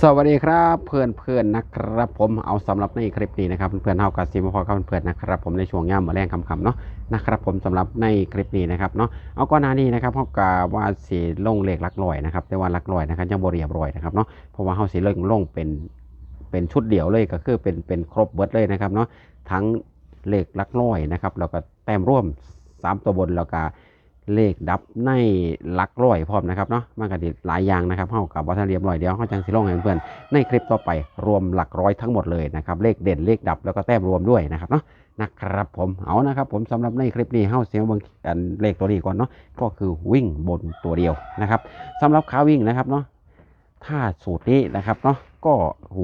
สวัสดีครับเพื่อนเพื่อนๆนะครับผมเอาสำหรับในคลิปนี้นะครับเพื่อนๆเท่ากับซีมาพอกับเพื่อนๆนะครับผมในช่วงย่ามมาแรงคำๆเนาะนะครับผมสำหรับในคลิปนี้นะครับเนาะเอาก่อนหน้านี้นะครับเขากาว่าสีลงเลขลักลอยนะครับแต่ว่าลักลอยนะครับยังบริยบร้อยนะครับเนาะเพราะว่าเขาสีเลิกลงเป็นเป็นชุดเดียวเลยก็คือเป็นเป็นครบเบิร์ดเลยนะครับเนาะทั้งเลขลักลอยนะครับแล้วก็แต้มร่วมสามตัวบนแล้วก็ เลขดับในหลักร้อยพร้อมนะครับเนาะมันก็ติหลายอย่างนะครับเฮากับวัฒนเรียบร้อยเดียวเฮาจังสิลงให้เพื่อนในคลิปต่อไปรวมหลักร้อยทั้งหมดเลยนะครับเลขเด่นเลขดับแล้วก็แต้มรวมด้วยนะครับเนาะนะครับผมเอานะครับผมสำหรับในคลิปนี้เฮาเสียงบางอันเลขตัวนี้ก่อนเนาะก็คือวิ่งบนตัวเดียวนะครับสำหรับขาวิ่งนะครับเนาะถ้าสูตรนี้นะครับเนาะก็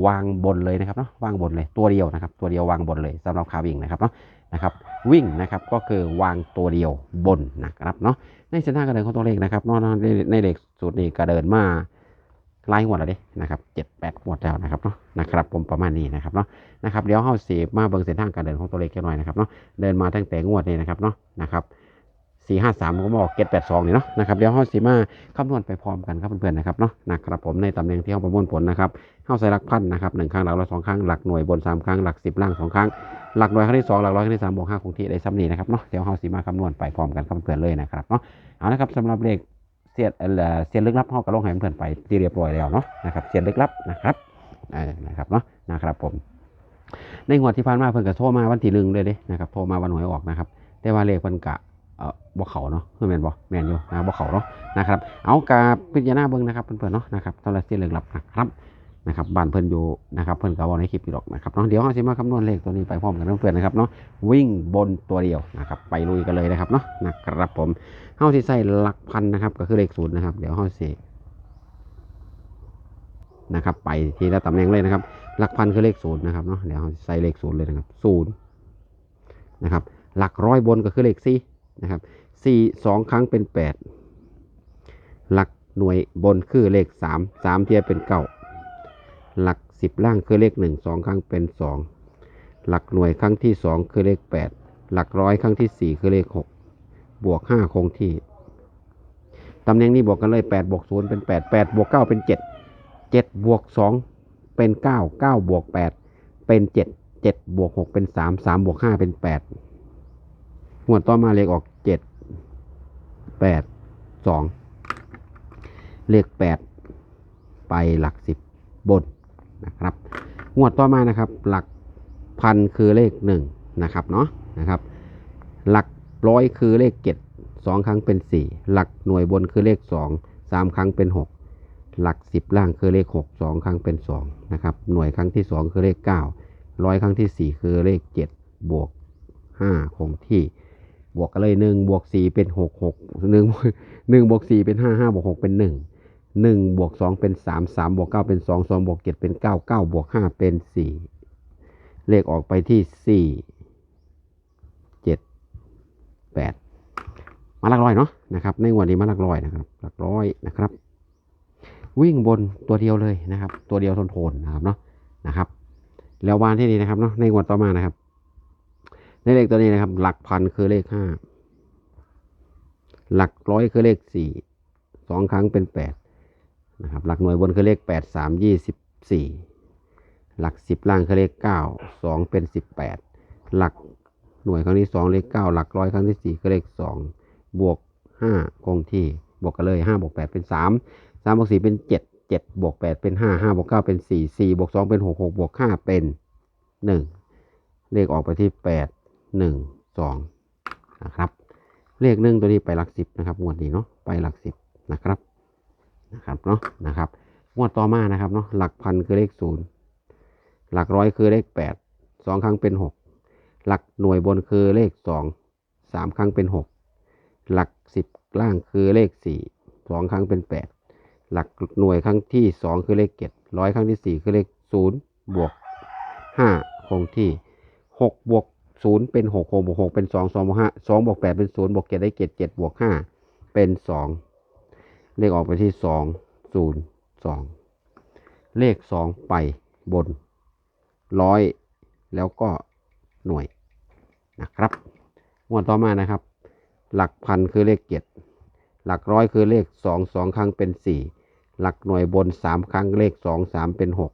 วางบนเลยนะครับเนาะวางบนเลยตัวเดียวนะครับ ตัวเดียววางบนเลยสำหรับขาวิ่งนะครับเนาะ นะครับวิ่งนะครับก็คือวางตัวเดียวบนนะครับเนาะในเส้นทางการเดินของตัวเลขนะครับเนอกในในเลขสูตรนี้ก็เดินมาไล่หัวแล้วดินะครับเจ็ดแปดหัวแล้วนะครับเนาะนะครับผมประมาณนี้นะครับเนาะนะครับเดี๋ยวเข้าสีมาเบิ่งเส้นทางการเดินของตัวเลขกันหน่อยนะครับเนาะเดินมาตั้งแต่งวดนี้นะครับเนาะนะครับ สี่ห้าสามผมบอกเจ็ดแปดสองนี่เนาะนะครับเดี๋ยวเข้าสีมาคำนวณไปพร้อมกันครับเพื่อนๆนะครับเนาะนะครับผมในตำแหน่งที่เขาประมวลผลนะครับเข้าใส่หลักพันนะครับหนึ่งครั้งหลักร้อยสองครั้งหลักหน่วยบนสามครั้งหลักสิบล่างสองครั้งหลักหน่วยครั้งที่สองหลักร้อยครั้งที่สามบวกห้าคงที่ได้ซ้ำนี้นะครับเนาะเดี๋ยวเข้าสีมาคำนวณไปพร้อมกันครับเพื่อนๆเลยนะครับเนาะเอาละครับสำหรับเลขเสียดเออเสียนลึกลับห้องกระลงให้เพื่อนไปที่เรียบร้อยแล้วเนาะนะครับเสียนลึกลับนะครับเออนะครับเนาะนะครับผม ในงวดที่ผ่านมาเพิ่นก็โทรมาวันที่หนึ่งเลยเด้นะครับโทรมาวันหวยออกนะครับแต่ว่าเลขเพิ่นกะเอ่อ บ่เขาเนาะคือแมนบ่แมนอยู่นะบ่เขาเนาะนะครับ เอากาพิจารณาเบิ่งนะครับเพื่อนๆเนาะนะครับสำหรับเสียนลึกลับนะครับนะครับบ้านเพิ่อนอยู่นะครับเพิ่อนก็เว้าในคลิปอยู่ดอกนะครับเนาะเดี๋ยวเฮาสิมาคำนวณเลขตัวนี้ไปพร้อมกันเพื่อนๆนะครับเนาะวิ่งบนตัวเดียวนะครับไปลุยกันเลยนะครับเนาะนะครับผมเฮาที่ใส่หลักพันนะครับก็คือเลขศูนย์นะครับเดี๋ยวเฮาสินะครับไปทีละตำแหน่งเลยนะครับ หลักพันคือเลขศูนย์นะครับเนาะเดี๋ยวเฮาใส่เลขศูนย์เลยนะครับศูนย์นะครับหลักร้อยบนก็คือเลขสี่ นะครับสี่สองครั้งเป็นแปดหลักหน่วยบนคือเลขสามสามเทียบเป็นเก้าหลักสิบล่างคือเลขหนึ่งสองครั้งเป็นสองหลักหน่วยครั้งที่สองคือเลขแปดหลักร้อยครั้งที่สี่คือเลขหกบวกห้าคงที่ตำแหน่งนี้บวกกันเลยแปดบวกศูนย์เป็นแปดแปดบวกเก้าเป็นเจ็ดเจ็ดบวกสองเป็นเก้าเก้าบวกแปดเป็นเจ็ดเจ็ดบวกหกเป็นสามสามบวกห้าเป็นแปด หวดต่อมาเลขออกเจ็ดแปดสองเลขแปดไปหลักสิบบนนะครับ งวดต่อมานะครับ หลักพันคือเลขหนึ่งนะครับเนาะนะครับ หลักร้อยคือเลขเจ็ดสองครั้งเป็นสี่หลักหน่วยบนคือเลขสองสามครั้งเป็นหกหลักสิบล่างคือเลขหกสองครั้งเป็นสองนะครับหน่วยครั้งที่สองคือเลขเก้าร้อยครั้งที่สี่คือเลขเจ็ดบวกห้าคงที่ บวกกันเลยหนึ่งบวกสี่เป็นหกหกหนึ่งหนึ่งบวกสี่เป็นห้าห้าบวกหกเป็นหนึ่งหนึ่งบวกสองเป็นสามสามบวกเก้าเป็นสองสองบวกเจ็ดเป็นเก้าเก้าบวกห้าเป็นสี่เลขออกไปที่สี่เจ็ดแปดมาลักร้อยเนาะนะครับในวันนี้มาลักร้อยนะครับลักร้อยนะครับ วิ่งบนตัวเดียวเลยนะครับ ตัวเดียวทนๆนนะครับเนาะนะครับ แล้ววานที่นี่นะครับเนาะในงวดต่อมานะครับ ในเลขตัวนี้นะครับ หลักพันคือเลขห้าหลักร้อยคือเลขสี่สองครั้งเป็นแปดนะครับหลักหน่วยบนคือเลขแปดสามยี่สิบสี่หลักสิบล่างคือเลขเก้าสองเป็นสิบแปดหลักหน่วยครั้งที่สองเลขเก้าหลักร้อยครั้งที่สี่ก็เลขสองบวกห้าคงที่บวกกันเลยห้าบวกแปดเป็นสามสามบวกสี่เป็นเจ็ดเจ็ดบวกแปดเป็นห้าห้าบวกเก้าเป็นสี่สี่บวกสองเป็นหกหกบวกห้าเป็นหนึ่งเลขออกไปที่แปด หนึ่งสองนะครับ เลขหนึ่งตัวนี้ไปหลักสิบนะครับงวดนี้เนาะไปหลักสิบนะครับนะครับเนาะนะครับงวดต่อมานะครับเนาะหลักพันคือเลขศูนย์หลักร้อยคือเลขแปดสองครั้งเป็นหกหลักหน่วยบนคือเลขสองสามครั้งเป็นหกหลักสิบล่างคือเลขสี่สองครั้งเป็นแปดหลักหน่วยครั้งที่สองคือเลขเจ็ดร้อยครั้งที่สี่คือเลขศูนย์บวกห้าคงที่หกบวก ศูนย์เป็นหกหกบวกหกเป็นสองสองบวกห้าสองบวกแปดเป็นศูนย์บวกเจ็ดได้เจ็ดเจ็ดบวกห้าเป็นสองเลขออกไปที่สองศูนย์สองเลขสองไปบนร้อยแล้วก็หน่วยนะครับงวดต่อมานะครับ หลักพันคือเลขเจ็ดหลักร้อยคือเลขสองสองครั้งเป็นสี่หลักหน่วยบนสามครั้งเลขสองสามเป็นหก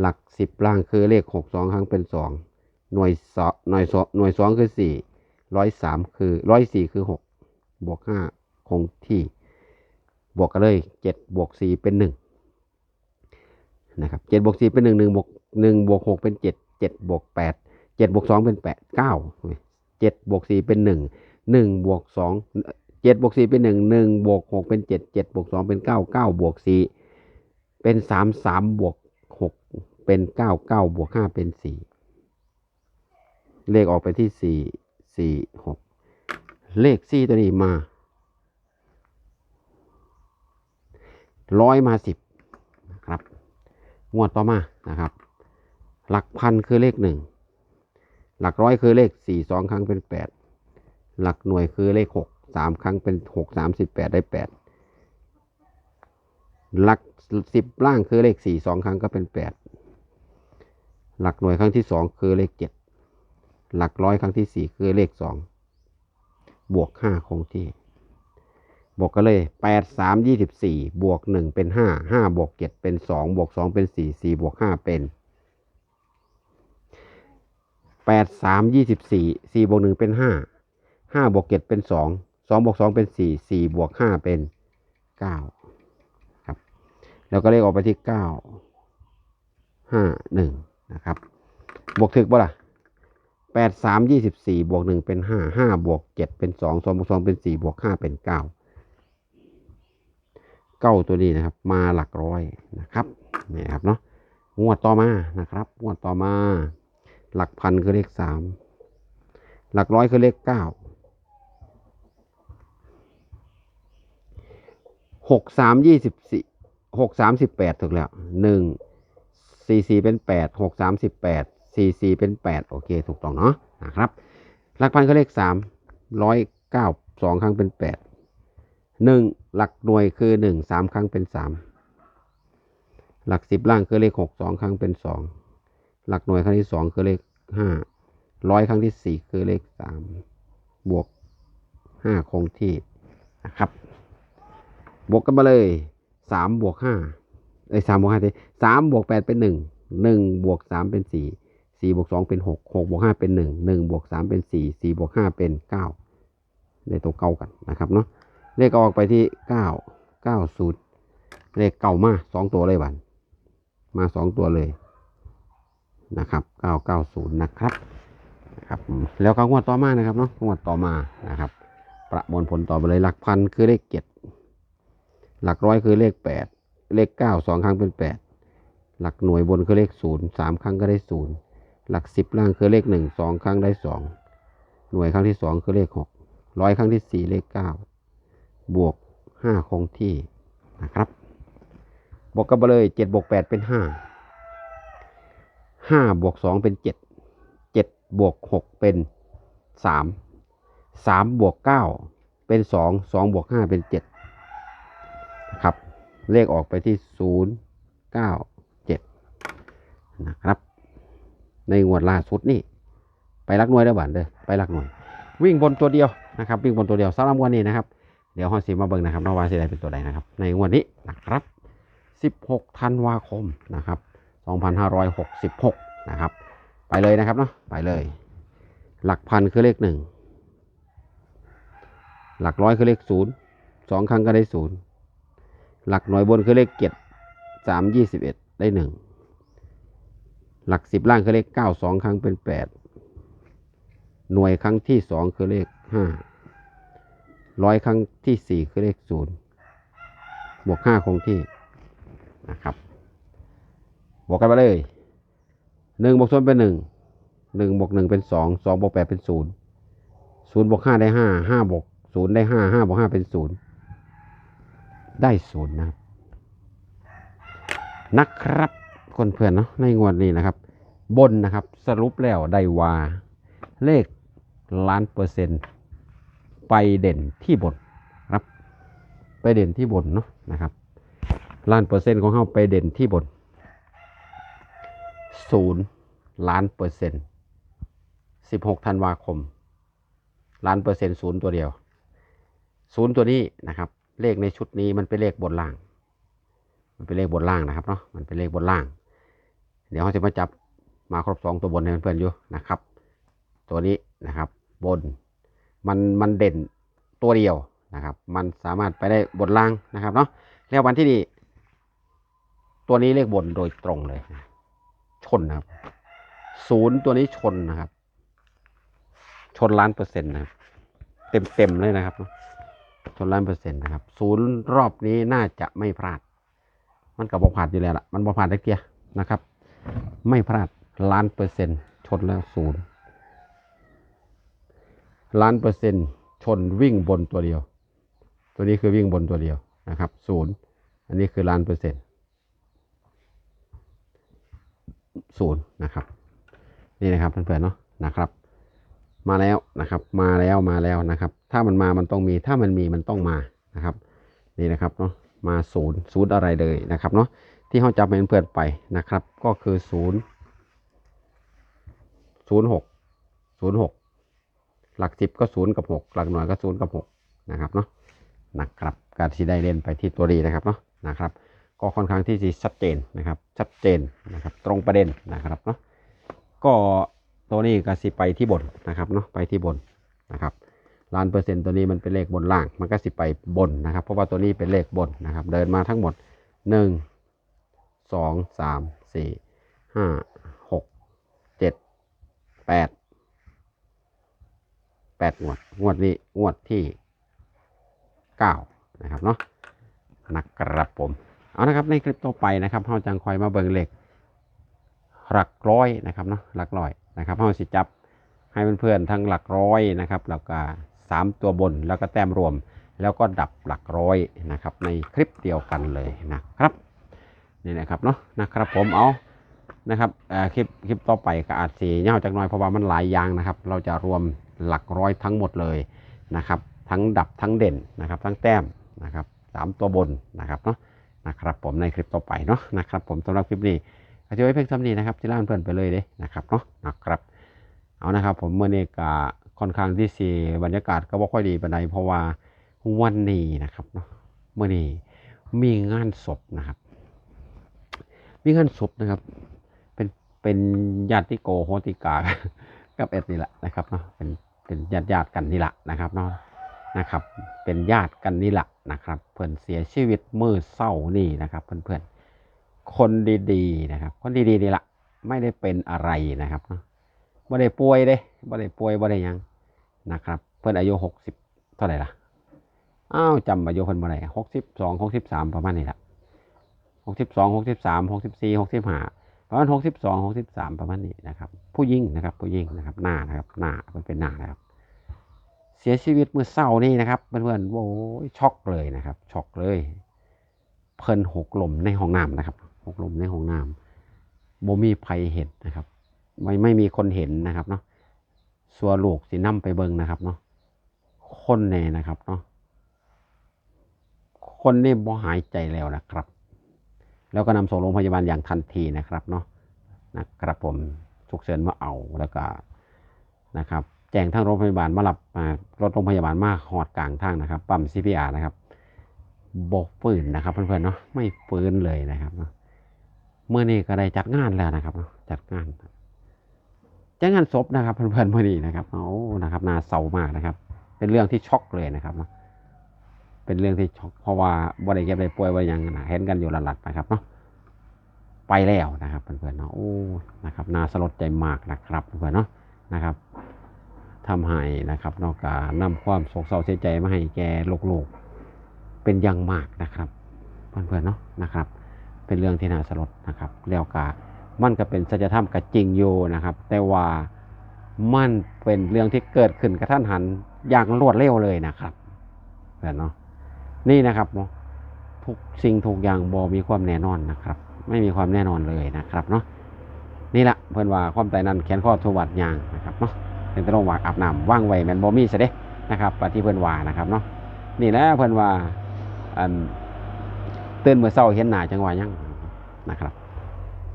หลักสิบล่างคือเลขหกสองครั้งเป็นสอง หน่วยสองหน่วยสองหน่วยสองคือสี่ร้อยสามคือร้อยสี่คือหกบวกห้าคงที่ บวกกันเลยเจ็ดบวกสี่เป็นหนึ่งนะครับเจ็ดบวกสี่เป็นหนึ่งหนึ่งบวกหนึ่งบวกหกเป็นเจ็ดเจ็ดบวกแปดเจ็ดบวกสองเป็นแปดเก้าเจ็ดบวกสี่เป็นหนึ่งหนึ่งบวกสองเจ็ดบวกสี่เป็นหนึ่งหนึ่งบวกหกเป็นเจ็ดเจ็ดบวกสองเป็นเก้าเก้าบวกสี่เป็นสามสามบวกหกเป็นเก้าเก้าบวกห้าเป็นสี่ เลขออกไปที่สี่สี่หกเลขสี่ตัวนี้มาร้อยมาสิบนะครับ งวดต่อมานะครับ หลักพันคือเลขหนึ่งหลักร้อยคือเลขสี่สองครั้งเป็นแปดหลักหน่วยคือเลขหกสามครั้งเป็นหกสามสิบแปดได้แปดหลักสิบล่างคือเลขสี่สองครั้งก็เป็นแปดหลักหน่วยครั้งที่สองคือเลขเจ็ด หลักร้อยครั้งที่สี่คือเลขสองบวกห้าคงที่ บวกกันเลยแปดสามยี่สิบสี่บวกหนึ่งเป็นห้าห้าบวกเจ็ดเป็นสองบวกสองเป็นสี่สี่บวกห้าเป็นแปดสามยี่สิบสี่สี่บวกหนึ่งเป็นห้าห้าบวกเจ็ดเป็นสองสองบวกสองเป็นสี่สี่บวกห้าเป็นเก้าครับ แล้วก็เลขออกไปที่เก้าห้าหนึ่งนะครับ บวกถึกบ่ล่ะ แปดสามยี่สิบสี่บวกหนึ่งเป็นห้าห้าบวกเจ็ดเป็นสองสองบวกสองเป็นสี่บวกห้าเป็นเก้าเก้าตัวนี้นะครับ มาหลักร้อยนะครับนี่ครับเนาะงวดต่อมานะครับงวดต่อมา หลักพันคือเลขสามหลักร้อยคือเลขเก้าหกสามยี่สิบสี่หกสามสิบแปดถูกแล้วหนึ่งสี่สี่เป็นแปดหกสามสิบแปด สี่สี่เป็นแปดโอเค ถูกต้องเนาะนะครับ หลักพันคือเลขสามร้อยเก้าสองครั้งเป็นแปดหนึ่งหลักหน่วยคือหนึ่งสามครั้งเป็นสามหลักสิบล่างคือเลขหกสองครั้งเป็นสองหลักหน่วยครั้งที่สองคือเลขห้าร้อยครั้งที่สี่คือเลขสามบวกห้าคงที่นะครับ บวกกันมาเลยสามบวกห้าไอ้สามบวกห้าที่สามบวกแปดเป็นหนึ่งหนึ่งบวกสามเป็นสี่ สี่บวกสองเป็นหกหกบวกห้าเป็นหนึ่งหนึ่งบวกสามเป็นสี่สี่บวกห้าเป็นเก้าได้ตัวเก้ากันนะครับเนาะเลขออกไปที่เก้าเก้าศูนย์เลขเก่ามาสองตัวเลยบันมาสองตัวเลยนะครับเก้าเก้าศูนย์นะครับนะครับ แล้วก็งวดต่อมานะครับเนาะงวดต่อมานะครับ ประมวลผลต่อไปเลยหลักพันคือเลขเจ็ดหลักร้อยคือเลขแปดเลขเก้าสองครั้งเป็นแปดหลักหน่วยบนคือเลขศูนย์สามครั้งก็ได้ศูนย์ หลักสิบล่างคือเลขหนึ่งสองครั้งได้สองหน่วยครั้งที่สองคือเลขหกร้อยครั้งที่สี่เลขเก้าบวกห้าคงที่นะครับบวกกันไปเลยเจ็ดบวกแปดเป็นห้าห้าบวกสองเป็นเจ็ดเจ็ดบวกหกเป็นสามสามบวกเก้าเป็นสองสองบวกห้าเป็นเจ็ดครับ เลขออกไปที่ศูนย์เก้าเจ็ดนะครับ ในงวดล่าสุดนี่ ไปรักหน่วยได้บ้านเด้อไปรักหน่วย วิ่งบนตัวเดียวนะครับ วิ่งบนตัวเดียวสำหรับวันนี้นะครับเดี๋ยวฮอสิมาเบิ่งนะครับนว่าสิได้เป็นตัวใดนะครับ ในงวันนี้นะครับ 16ธันวาคมนะครับ 2566 นะครับ ไปเลยนะครับเนาะไปเลย หลักพันคือเลขหนึ่งหลักร้อยคือเลขศูนย์สองครั้งก็ได้ศูนย์หลักหน่วยบนคือเลขเจ็ดสามยี่สิบเอ็ดได้หนึ่ง หลักสิบล่างคือเลขเก้าสองครั้งเป็นแปดหน่วยครั้งที่สองคือเลขห้าร้อยครั้งที่สี่คือเลขศูนย์บวกห้าคงที่นะครับบวกกันไปเลยหนึ่งบวกศูนย์เป็นหนึ่งหนึ่งบวกหนึ่งเป็นสองสองบวกแปดเป็นศูนย์ศูนย์บวกห้าได้ห้าห้าบวกศูนย์ได้ห้าห้าบวกห้าเป็นศูนย์ได้ศูนย์นะครับนะครับ คนเพื่อนเนาะในงวดนี้นะครับ บนนะครับสรุปแล้วได้ว่าเลขล้านเปอร์เซ็นต์ไปเด่นที่บนครับ ไปเด่นที่บนเนาะนะครับล้านเปอร์เซ็นต์ของเขาไปเด่นที่บนศูนย์ล้านเปอร์เซ็นต์สิบหกธันวาคมล้านเปอร์เซ็นต์ศูนย์ตัวเดียวศูนย์ตัวนี้นะครับ เลขในชุดนี้มันเป็นเลขบนล่าง มันเป็นเลขบนล่างนะครับเนาะมันเป็นเลขบนล่าง เดี๋ยวเขาจะมาจับมาครบสองตัวบนให้เพื่อนๆอยู่นะครับ ตัวนี้นะครับ บนมันมันเด่นตัวเดียวนะครับ มันสามารถไปได้บนล่างนะครับเนาะแล้ววันที่นี่ตัวนี้เลขบนโดยตรงเลย ชนนะครับศูนย์ตัวนี้ชนนะครับ ชนล้านเปอร์เซ็นต์นะครับเต็มเต็มๆเลยนะครับชนล้านเปอร์เซ็นต์นะครับศูนย์รอบนี้น่าจะไม่พลาด มันกับบอพลาดอยู่แล้วล่ะมันบอพลาดได้เกียนะครับ ไม่พลาดล้านเปอร์เซ็นต์ชนแล้วศูนย์ล้านเปอร์เซ็นต์ชนวิ่งบนตัวเดียว ตัวนี้คือวิ่งบนตัวเดียวนะครับศูนย์อันนี้คือล้านเปอร์เซ็นต์ศูนย์นะครับนี่นะครับเพื่อนๆเนาะนะครับ มาแล้วนะครับ มาแล้วมาแล้วนะครับ ถ้ามันมามันต้องมีถ้ามันมีมันต้องมานะครับ นี่นะครับเนาะมาศูนย์ศูนย์อะไรเลยนะครับเนาะ ที่เขาจับเป็นเพื่อนไปนะครับ ก็คือศูนย์ศูนย์หกศูนย์หกหลักสิบก็ศูนย์กับหกหลักหน่วยก็ศูนย์กับหกนะครับเนาะนะครับการที่ได้เล่นไปที่ตัวดีนะครับเนาะนะครับ ก็ค่อนข้างที่จะชัดเจนนะครับ ชัดเจนนะครับ ตรงประเด็นนะครับเนาะก็ตัวนี้ก็สิไปที่บนนะครับเนาะไปที่บนนะครับล้านเปอร์เซ็นต์ตัวนี้มันเป็นเลขบนล่าง มันก็สิไปบนนะครับ เพราะว่าตัวนี้เป็นเลขบนนะครับ เดินมาทั้งหมดหนึ่ง สองสามสี่ห้าหกเจ็ดแปดแปดงวด งวดนี้ งวดที่เก้านะครับเนาะนะครับผม เอานะครับในคลิปต่อไปนะครับเราจังคอยมาเบิ่งเหลขหลักร้อยนะครับเนาะหลักร้อยนะครับเราสิจับให้เพื่อนๆทั้งหลักร้อยนะครับแล้วก็สามตัวบนแล้วก็แต้มรวม แล้วก็ดับหลักร้อยนะครับ ในคลิปเดียวกันเลยนะครับ นี่นะครับเนาะนะครับผมเอานะครับเอ่อคลิปคลิปต่อไปก็อาจสีเงาจากน้อยเพราะว่ามันหลายอย่างนะครับ เราจะรวมหลักร้อยทั้งหมดเลยนะครับ ทั้งดับทั้งเด่นนะครับ ทั้งแต้มนะครับสามตัวบนนะครับเนาะนะครับผมในคลิปต่อไปเนาะนะครับ ผมสำหรับคลิปนี้ก็จะไว้เพียงเท่านี้นะครับที่ล่านเพื่อนไปเลยเด้นะครับเนาะนะครับ เอานะครับผมเมื่อนี้ก็ค่อนข้างที่สีบรรยากาศก็บ่ค่อยดีปานใดเพราะว่าวันนี้นะครับเนาะเมื่อนี้มีงานศพนะครับ มีงานศพนะครับ เป็นเป็นญาติโกโหติกากับเอ็ดนี่แหละนะครับเนาะเป็นเป็นญาติญาติกันนี่แหละนะครับเนาะนะครับ เป็นญาติกันนี่แหละนะครับ เพื่อนเสียชีวิตมือเศร้านี่นะครับ เพื่อนๆคนดีๆนะครับ คนดีๆนี่แหละไม่ได้เป็นอะไรนะครับเนาะบ่ได้ป่วยเด้บ่ได้ป่วยบ่ได้ยังนะครับ เพิ่อนอายุหกสิบเท่าไหร่ล่ะอ้าวจำอายุเพิ่นบ่ได้หกสิบสองหกสิบสามประมาณนี้แหละ หกสิบสองหกสิบสามหกสิบสี่หกสิบห้าประมาณหกสิบสองหกสิบสามประมาณนี้นะครับ ผู้ยิ่งนะครับผู้ยิ่งนะครับหน้านะครับหน้ามันเป็นหน้านะครับ เสียชีวิตเมื่อเศร้านี่นะครับเพื่อนๆโอ้ยช็อกเลยนะครับช็อกเลย เพิ่นหกลมในห้องน้ำนะครับหกลมในห้องน้ำบ่มีภัยเห็นนะครับ ไม่ไม่มีคนเห็นนะครับเนาะสัวลูกสินํไปเบิงนะครับเนาะคนแน่นะครับเนาะคนนี่บ่หายใจแล้วนะครับ แล้วก็นำส่งโรงพยาบาลอย่างทันทีนะครับเนาะนะครับผมฉุกเฉินมาเอาแล้วก็นะครับแจ้งทางโรงพยาบาลมารับอ่ารถโรงพยาบาลมาหอดกลางทางนะครับ ปั๊ม CPR นะครับบกฟื้นนะครับเพื่อนๆเนาะไม่ฟื้นเลยนะครับเนาะเมื่อนี้ก็ได้จัดงานแล้วนะครับเนาะจัดงานจ้างงานศพนะครับเพื่อนๆเมื่อนี้นะครับโอ้นะครับน่าเศร้ามากนะครับ เป็นเรื่องที่ช็อกเลยนะครับเนาะ เป็นเรื่องที่ช็อกเพราะว่าบ่ได้เก็บได้ป่วยบ่ได้ยังนะเห็นกันอยู่หลัดๆนะครับเนาะไปแล้วนะครับเพื่อนๆเนาะโอ้นะครับน่าสลดใจมากนะครับเพื่อนๆเนาะนะครับทำให้นะครับนอกจากนำความโศกเศร้าเสียใจมาให้แก่ลูกๆเป็นอย่างมากนะครับเพื่อนๆเนาะนะครับ เป็นเรื่องที่น่าสลดนะครับแล้วก็มันก็เป็นสัจธรรมกับจริงอยู่นะครับ แต่ว่ามันเป็นเรื่องที่เกิดขึ้นกระทันหันอย่างรวดเร็วเลยนะครับเพื่อนเนาะ นี่นะครับเนาะทุกสิ่งทุกอย่างบอมีความแน่นอนนะครับ ไม่มีความแน่นอนเลยนะครับเนาะนี่แหละเพื่อนว่าความใจนั้นแขนข้อทวัดยางนะครับเนาะเป็นตะลงวากอาบน้ำว่างไว้แมนบอมีเสยเด็นะครับปฏิเพื่อนว่านะครับเนาะนี่แหละเพื่อนว่าอันเตือนเมื่อเศร้าเห็นหน้าจังหวะยังนะครับ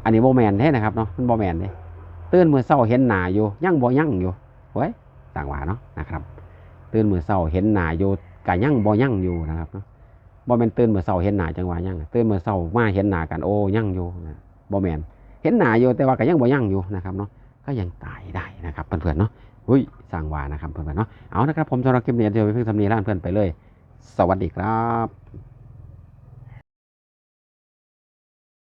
อันนี้โบแมนแท้นะครับเนาะมันโบแมนเด้ตื่นมือเศร้าเห็นหน้าอยู่ยังบ่ยังอยู่เว้ยต่างว่าเนาะนะครับตื่นมือเศร้าเห็นหน้าอยู่ กะยั่งบ่ยั่งอยู่นะครับเนาะบ่แม่นตื่นเมื่อเช้าเห็นหน้าจังหวะยั่งตื่นเมื่อเช้ามาเห็นหน้ากันโอ้ยั่งอยู่นะบ่แม่นเห็นหน้าอยู่แต่ว่ากะยั่งบ่ยั่งอยู่นะครับเนาะก็ยังตายได้นะครับเพื่อนๆเนาะอุ้ยสร้างว่านะครับเพื่อนๆเนาะเอานะครับผมสำหรับคลิปนี้เดี๋ยวไปเพิ่งทำนี้ร้านเพื่อนไปเลย สวัสดีครับ